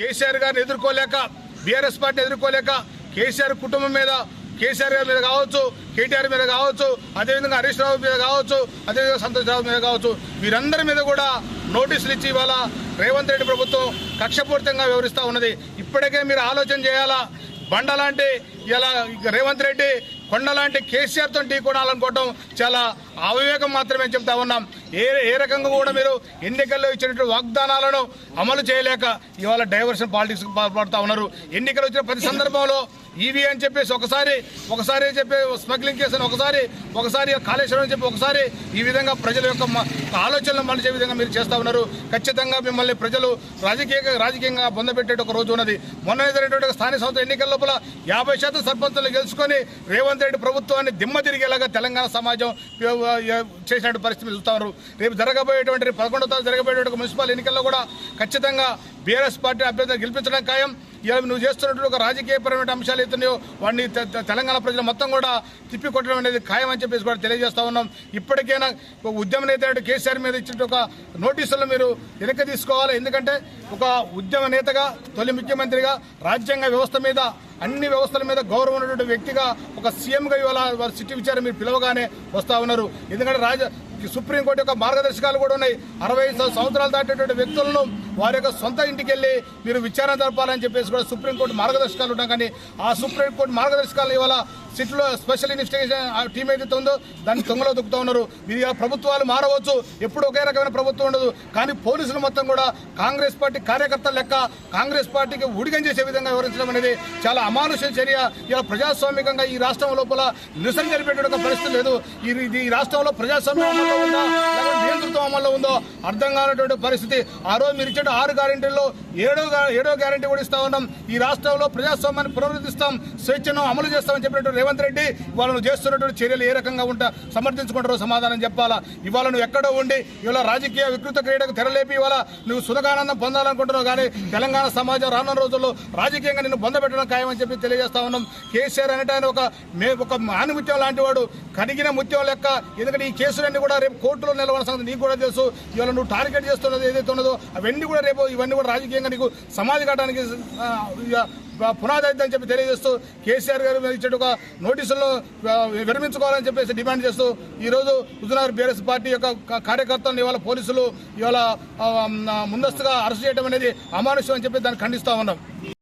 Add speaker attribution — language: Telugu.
Speaker 1: కేసీఆర్ గారిని ఎదుర్కోలేక బీఆర్ఎస్ పార్టీ ఎదుర్కోలేక కేసీఆర్ కుటుంబం మీద కేసీఆర్ గారి మీద కావచ్చు కేటీఆర్ మీద కావచ్చు అదేవిధంగా హరీష్ రావు మీద కావచ్చు అదేవిధంగా సంతోష్ రావు మీద కావచ్చు వీరందరి మీద కూడా నోటీసులు ఇచ్చి ఇవాళ రేవంత్ రెడ్డి ప్రభుత్వం కక్షపూరితంగా వ్యవహరిస్తూ ఉన్నది. ఇప్పటికే మీరు ఆలోచన చేయాలా? బండ లాంటి ఇలా రేవంత్ రెడ్డి కొండ లాంటి కేసీఆర్తో ఢీ కొనాలనుకోవడం చాలా అవివేకం మాత్రమే చెప్తా ఉన్నాం. ఏ ఏ రకంగా కూడా మీరు ఎన్నికల్లో ఇచ్చినటువంటి వాగ్దానాలను అమలు చేయలేక ఇవాళ డైవర్షన్ పాలిటిక్స్ పాల్పడుతూ ఉన్నారు. ఎన్నికలు వచ్చిన ప్రతి సందర్భంలో ఈవీ అని చెప్పేసి ఒకసారి ఒకసారి చెప్పే స్మగ్లింగ్ కేసుని ఒకసారి ఒకసారి కాళేశ్వరం అని చెప్పి ఒకసారి ఈ విధంగా ప్రజల యొక్క ఆలోచనలు మలిచే విధంగా మీరు చేస్తూ ఉన్నారు. ఖచ్చితంగా మిమ్మల్ని ప్రజలు రాజకీయ రాజకీయంగా బొందపెట్టేట ఒక రోజు ఉన్నది. మొన్న జరిగినటువంటి స్థానిక సంస్థ ఎన్నికల లోపల యాభై శాతం సర్పంచులు గెలుచుకొని రేవంత్ రెడ్డి ప్రభుత్వాన్ని దిమ్మ తిరిగేలాగా తెలంగాణ సమాజం చేసినటువంటి పరిస్థితి చూస్తున్నారు రేపు జరగబోయేటువంటి పదకొండవ తారీఖు జరగబోయేటువంటి మున్సిపల్ ఎన్నికల్లో కూడా ఖచ్చితంగా బీఆర్ఎస్ పార్టీ అభ్యర్థులు గెలిపించడం ఖాయం. ఇవాళ నువ్వు చేస్తున్నట్టు ఒక రాజకీయపరమైన అంశాలు అవుతున్నాయో వాడిని తెలంగాణ ప్రజలు మొత్తం కూడా తిప్పి కొట్టడం అనేది ఖాయం అని చెప్పేసి కూడా తెలియజేస్తా ఉన్నాం. ఇప్పటికైనా ఒక ఉద్యమ నేత కేసీఆర్ మీద ఇచ్చిన ఒక నోటీసులు మీరు వెనక్కి తీసుకోవాలి. ఎందుకంటే ఒక ఉద్యమ నేతగా తొలి ముఖ్యమంత్రిగా రాజ్యాంగ వ్యవస్థ మీద అన్ని వ్యవస్థల మీద గౌరవం ఉన్నటువంటి వ్యక్తిగా ఒక సీఎంగా ఇవాళ వారి సిటీ విచారం మీరు పిలవగానే వస్తా ఉన్నారు. ఎందుకంటే రాజ సుప్రీంకోర్టు యొక్క మార్గదర్శకాలు కూడా ఉన్నాయి. అరవై సంవత్సరాలు దాటేటువంటి వ్యక్తులను వారి యొక్క సొంత ఇంటికి వెళ్ళి మీరు విచారణ జరపాలని చెప్పేసి కూడా సుప్రీంకోర్టు మార్గదర్శకాలు ఉన్నాయి. కానీ ఆ సుప్రీంకోర్టు మార్గదర్శకాలు ఇవాళ సిట్లో స్పెషల్ ఇన్వెస్టిగేషన్ ఆ టీం ఏదైతే ఉందో దాన్ని తొంగలో దుక్కుతూ ఉన్నారు. ఇది ప్రభుత్వాలు మారవచ్చు. ఎప్పుడు ఒకే రకమైన ప్రభుత్వం ఉండదు. కానీ పోలీసులు మొత్తం కూడా కాంగ్రెస్ పార్టీ కార్యకర్తల లెక్క కాంగ్రెస్ పార్టీకి ఉడిగం చేసే విధంగా వివరించడం అనేది చాలా అమానుష చర్య. ఇలా ప్రజాస్వామికంగా ఈ రాష్ట్రం లోపల నిరసన జరిపేటువంటి పరిస్థితి లేదు. ఈ ఇది ఈ రాష్ట్రంలో ప్రజాస్వామ్యం ఉందో అర్థం కానటువంటి పరిస్థితి. ఆ రోజు మీరు ఇచ్చే ఆరు గ్యారెంటీల్లో ఏడో ఏడో గ్యారెంటీ కూడా ఇస్తా ఉన్నాం. ఈ రాష్ట్రంలో ప్రజాస్వామ్యాన్ని పునరుద్ధరిస్తాం స్వేచ్ఛను అమలు చేస్తామని చెప్పినట్టు రేవంత్ రెడ్డి ఇవాళ చేస్తున్నటువంటి చర్యలు ఏ రకంగా ఉంటా సమర్థించుకుంటారో సమాధానం చెప్పాలా? ఇవాళ నువ్వు ఎక్కడో ఉండి ఇవాళ రాజకీయ వికృత క్రీడకు తెరలేపి ఇవాళ నువ్వు సుఖానందం పొందాలనుకుంటున్నావు కానీ తెలంగాణ సమాజం రానున్న రోజుల్లో రాజకీయంగా నిన్ను పొందబెట్టడం ఖాయమని చెప్పి తెలియజేస్తా ఉన్నాం. కేసీఆర్ అనేట ఆయన ఒక మే ఒక ఆనిముత్యం లాంటి వాడు. కడిగిన ముత్యం లెక్క. ఎందుకంటే ఈ కేసులన్నీ కూడా రేపు కోర్టులో నిలవన సంగతి నీకు కూడా తెలుసు. ఇవాళ నువ్వు టార్గెట్ చేస్తున్నది ఏదైతే ఉన్నదో అవన్నీ కూడా రేపు ఇవన్నీ కూడా రాజకీయంగా నీకు సమాధి కట్టడానికి పునాది అని చెప్పి తెలియజేస్తూ కేసీఆర్ గారు ఇచ్చే ఇచ్చేట ఒక నోటీసుల్లో విరమించుకోవాలని చెప్పేసి డిమాండ్ చేస్తూ ఈరోజు హుజునగర్ బీఆర్ఎస్ పార్టీ యొక్క కార్యకర్తలను ఇవాళ పోలీసులు ఇవాళ ముందస్తుగా అరెస్ట్ చేయడం అనేది అమానుష్యం అని చెప్పి దాన్ని ఖండిస్తూ ఉన్నాం.